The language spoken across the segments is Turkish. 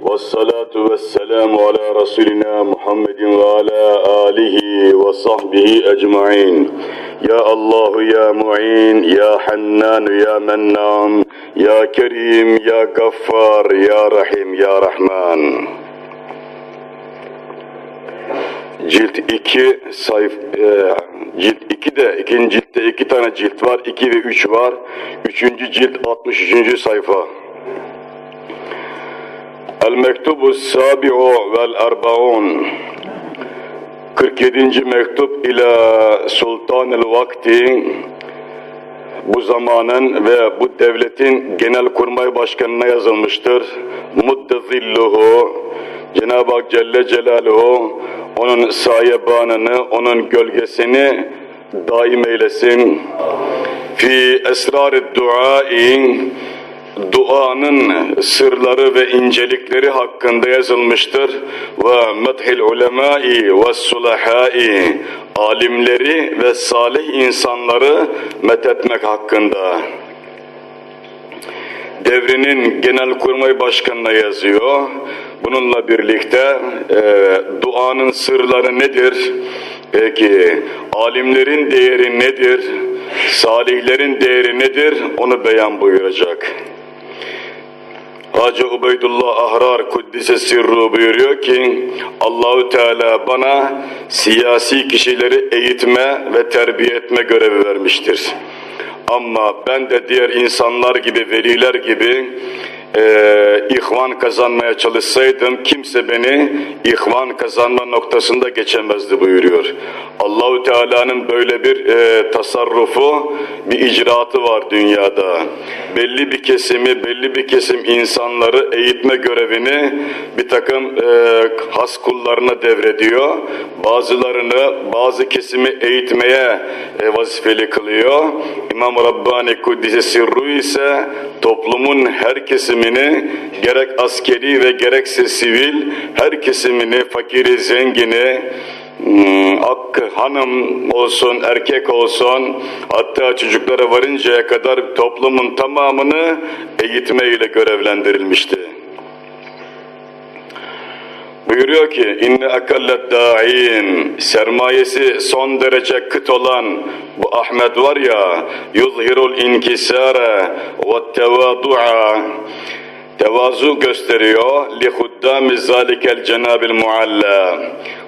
Vessalatu vesselamu ala Resulina Muhammedin ve ala alihi ve sahbihi ecmain. Ya Allahu ya Mu'in, ya Hennanu ya Mennan, ya Kerim, ya Gaffar, ya Rahim, ya Rahman. Cilt 2 sayf e, cilt 2 de ikinci ciltte iki tane cilt var. 2 ve 3 var. 3. cilt 63. sayfa. El mektubu sabi'u vel erbaun 47. mektup ila sultanil vakti bu zamanın ve bu devletin genel kurmay başkanına yazılmıştır. Muddezilluhu Cenab-ı Hak Celle Celaluhu onun sayebanını, onun gölgesini daim eylesin. Fi esrar-ı duai duanın sırları ve incelikleri hakkında yazılmıştır. Ve medhil ulemai ve sulahai alimleri ve salih insanları methetmek hakkında. Devrinin genel kurmay başkanına yazıyor. Bununla birlikte e, duanın sırları nedir? Peki alimlerin değeri nedir? Salihlerin değeri nedir? Onu beyan buyuracak. Hacı Ubeydullah Ahrar Kuddise Sirru buyuruyor ki Allahu Teala bana siyasi kişileri eğitme ve terbiye etme görevi vermiştir. Ama ben de diğer insanlar gibi, veliler gibi e, ihvan kazanmaya çalışsaydım kimse beni ihvan kazanma noktasında geçemezdi buyuruyor. Allahu Teala'nın böyle bir e, tasarrufu, bir icraatı var dünyada. Belli bir kesimi, belli bir kesim insanları eğitme görevini bir takım e, has kullarına devrediyor. Bazılarını, bazı kesimi eğitmeye e, vazifeli kılıyor. İmam Rabbani Kuddise Sirru ise toplumun her kesimini gerek askeri ve gerekse sivil her kesimini fakiri, zengini, Hmm, ak hanım olsun, erkek olsun, hatta çocuklara varıncaya kadar toplumun tamamını eğitme ile görevlendirilmişti. Buyuruyor ki inne akallet da'in. Sermayesi son derece kıt olan bu Ahmet var ya yuzhirul inkisara ve tevadu'a tevazu gösteriyor. Huddami zalikel cenabil mualla.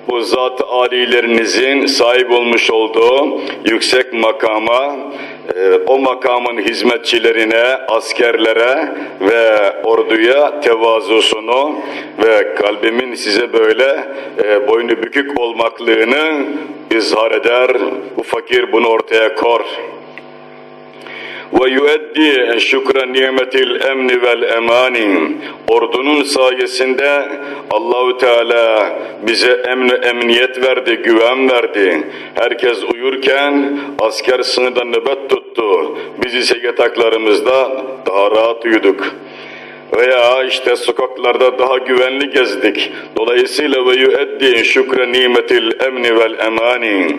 Bu zat alilerinizin sahip olmuş olduğu yüksek makama e, o makamın hizmetçilerine, askerlere ve orduya tevazusunu ve kalbimin size böyle e, boynu bükük olmaklığını izhar eder. Bu fakir bunu ortaya kor şükre nimetil emni vel emani ordunun sayesinde Allahu Teala bize emni emniyet verdi, güven verdi. Herkes uyurken asker sınırda nöbet tuttu. Biz ise yataklarımızda daha rahat uyuduk. Veya işte sokaklarda daha güvenli gezdik. Dolayısıyla ve yueddi şükre nimetil emni vel emani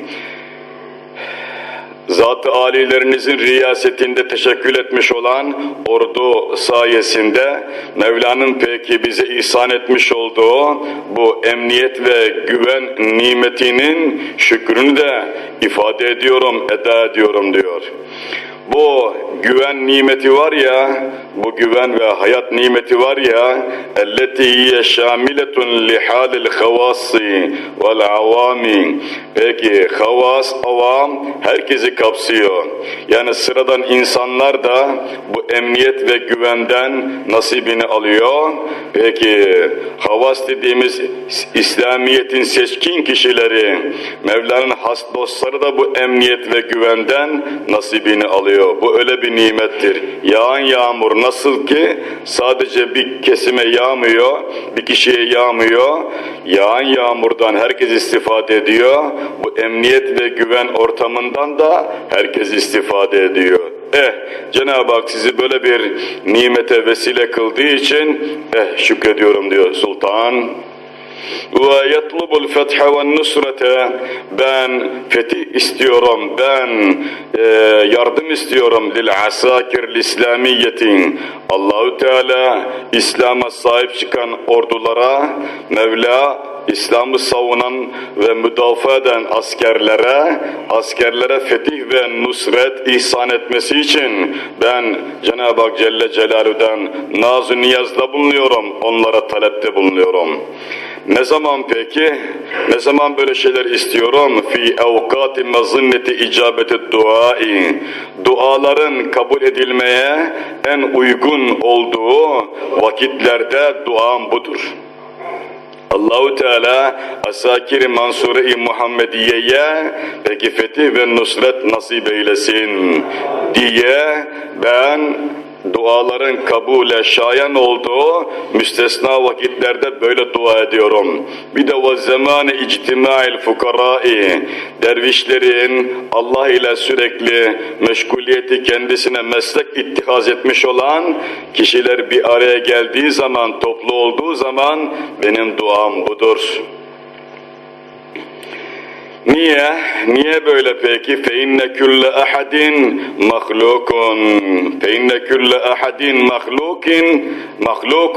Zat-ı alilerinizin riyasetinde teşekkül etmiş olan ordu sayesinde Mevla'nın peki bize ihsan etmiş olduğu bu emniyet ve güven nimetinin şükrünü de ifade ediyorum, eda ediyorum diyor. Bu güven nimeti var ya, bu güven ve hayat nimeti var ya, elleti hiye şamiletun li halil havasi vel avami. Peki havas, avam herkesi kapsıyor. Yani sıradan insanlar da bu emniyet ve güvenden nasibini alıyor. Peki havas dediğimiz İslamiyet'in seçkin kişileri, Mevla'nın has dostları da bu emniyet ve güvenden nasibini alıyor. Bu öyle bir nimettir. Yağan yağmur nasıl ki sadece bir kesime yağmıyor, bir kişiye yağmıyor. Yağan yağmurdan herkes istifade ediyor. Bu emniyet ve güven ortamından da herkes istifade ediyor. Eh Cenab-ı Hak sizi böyle bir nimete vesile kıldığı için eh şükrediyorum diyor sultan. Ve yetlubul fethe ve nusrete ben fetih istiyorum, ben e, yardım istiyorum lil asakir İslamiyetin. Allahu Teala İslam'a sahip çıkan ordulara Mevla İslam'ı savunan ve müdafaa eden askerlere, askerlere fetih ve nusret ihsan etmesi için ben Cenab-ı Hak Celle Celaluhu'dan naz-ı niyazda bulunuyorum, onlara talepte bulunuyorum. Ne zaman peki? Ne zaman böyle şeyler istiyorum? Fi evkati mezinneti icabeti duai. Duaların kabul edilmeye en uygun olduğu vakitlerde duam budur. Allahu Teala Asakir-i Mansure-i Muhammediye'ye peki fetih ve nusret nasip eylesin diye ben duaların kabule şayan olduğu müstesna vakitlerde böyle dua ediyorum. Bir de ve zamane ictima'il fukarai dervişlerin Allah ile sürekli meşguliyeti kendisine meslek ittihaz etmiş olan kişiler bir araya geldiği zaman, toplu olduğu zaman benim duam budur. Niye? Niye böyle peki? فَاِنَّ كُلَّ اَحَدٍ مَخْلُوقٌ فَاِنَّ كُلَّ اَحَدٍ مَخْلُوقٍ مَخْلُوقٌ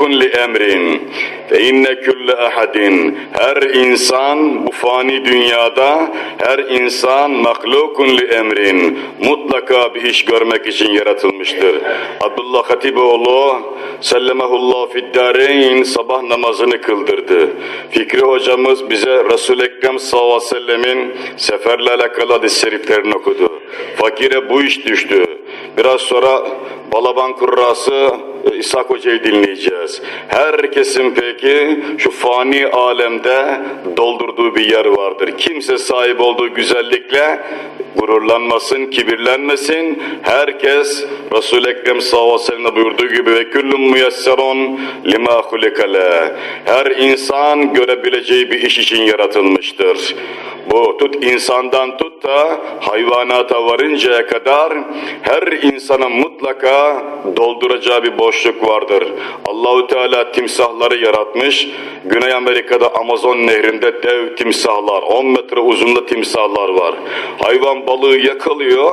Fe inne külle ahadin her insan bu fani dünyada her insan mahlukun li emrin mutlaka bir iş görmek için yaratılmıştır. Abdullah Hatiboğlu sellemehullah fiddareyn sabah namazını kıldırdı. Fikri hocamız bize Resul Ekrem sallallahu aleyhi ve sellemin seferle alakalı hadis-i şeriflerini okudu. Fakire bu iş düştü. Biraz sonra Balaban kurrası İshak Hoca'yı dinleyeceğiz. Herkesin peki şu fani alemde doldurduğu bir yer vardır. Kimse sahip olduğu güzellikle gururlanmasın, kibirlenmesin. Herkes Resul-i Ekrem sallallahu aleyhi ve buyurduğu gibi ve küllün müyesserun lima hulikale. Her insan görebileceği bir iş için yaratılmıştır. Bu tut insandan tut da hayvanata varıncaya kadar her insanın mutlaka dolduracağı bir boşluk vardır. Allahu Teala timsahları yaratmış. Güney Amerika'da Amazon nehrinde dev timsahlar, 10 metre uzunluğunda timsahlar var. Hayvan balığı yakalıyor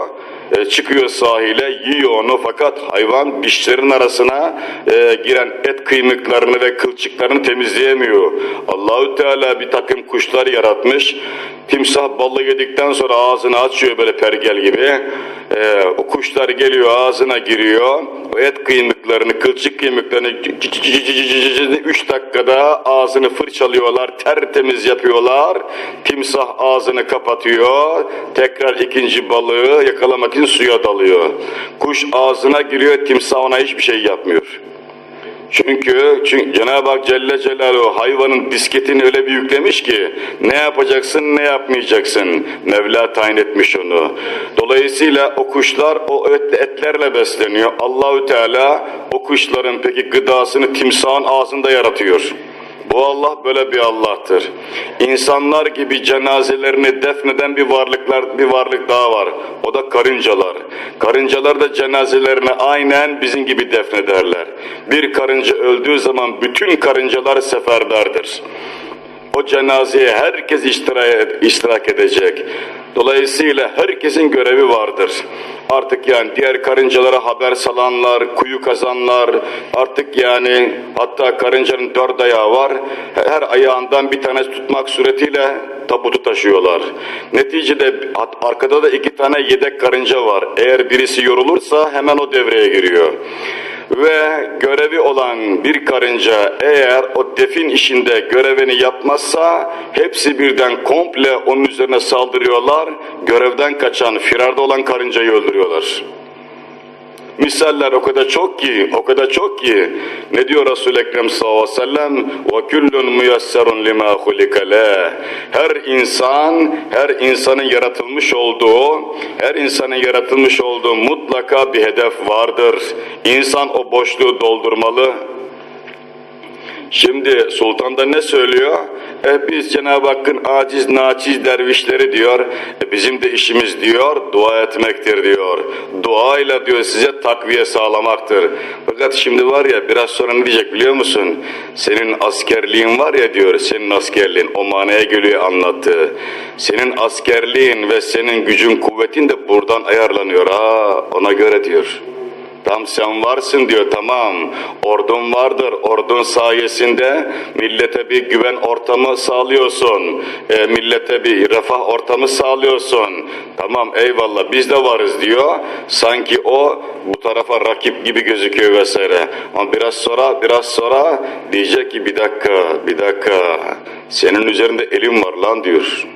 e, çıkıyor sahile yiyor onu fakat hayvan dişlerin arasına e, giren et kıymıklarını ve kılçıklarını temizleyemiyor. Allahü Teala bir takım kuşlar yaratmış. Timsah balığı yedikten sonra ağzını açıyor böyle pergel gibi. E, o kuşlar geliyor ağzına giriyor. O et kıymıklarını, kılçık kıymıklarını 3 dakikada ağzını fırçalıyorlar, tertemiz yapıyorlar. Timsah ağzını kapatıyor. Tekrar ikinci balığı yakalamak için suya dalıyor. Kuş ağzına giriyor, timsah ona hiçbir şey yapmıyor. Çünkü, çünkü Cenab-ı Hak Celle Celaluhu hayvanın disketini öyle bir yüklemiş ki ne yapacaksın ne yapmayacaksın. Mevla tayin etmiş onu. Dolayısıyla o kuşlar o et, etlerle besleniyor. Allahü Teala o kuşların peki gıdasını timsahın ağzında yaratıyor. Bu Allah böyle bir Allah'tır. İnsanlar gibi cenazelerini defneden bir varlıklar bir varlık daha var. O da karıncalar. Karıncalar da cenazelerini aynen bizim gibi defnederler. Bir karınca öldüğü zaman bütün karıncalar seferberdir. O cenazeye herkes iştirak edecek. Dolayısıyla herkesin görevi vardır. Artık yani diğer karıncalara haber salanlar, kuyu kazanlar, artık yani hatta karıncanın dört ayağı var. Her ayağından bir tane tutmak suretiyle tabutu taşıyorlar. Neticede arkada da iki tane yedek karınca var. Eğer birisi yorulursa hemen o devreye giriyor ve görevi olan bir karınca eğer o defin işinde görevini yapmazsa hepsi birden komple onun üzerine saldırıyorlar. Görevden kaçan, firarda olan karıncayı öldürüyorlar. Misaller o kadar çok ki, o kadar çok ki. Ne diyor Resul-i Ekrem sallallahu aleyhi ve sellem? وَكُلٌّ مُيَسَّرٌ لِمَا خُلِكَ لَهُ Her insan, her insanın yaratılmış olduğu, her insanın yaratılmış olduğu mutlaka bir hedef vardır. İnsan o boşluğu doldurmalı. Şimdi sultan da ne söylüyor? E biz Cenab-ı Hakk'ın aciz naçiz dervişleri diyor. E bizim de işimiz diyor dua etmektir diyor. Duayla diyor size takviye sağlamaktır. Fakat şimdi var ya biraz sonra ne diyecek biliyor musun? Senin askerliğin var ya diyor senin askerliğin o manaya geliyor anlattı. Senin askerliğin ve senin gücün kuvvetin de buradan ayarlanıyor. Ha ona göre diyor. Tam sen varsın diyor tamam. Ordun vardır. Ordun sayesinde millete bir güven ortamı sağlıyorsun. E, millete bir refah ortamı sağlıyorsun. Tamam eyvallah biz de varız diyor. Sanki o bu tarafa rakip gibi gözüküyor vesaire. Ama biraz sonra biraz sonra diyecek ki bir dakika bir dakika senin üzerinde elim var lan diyor.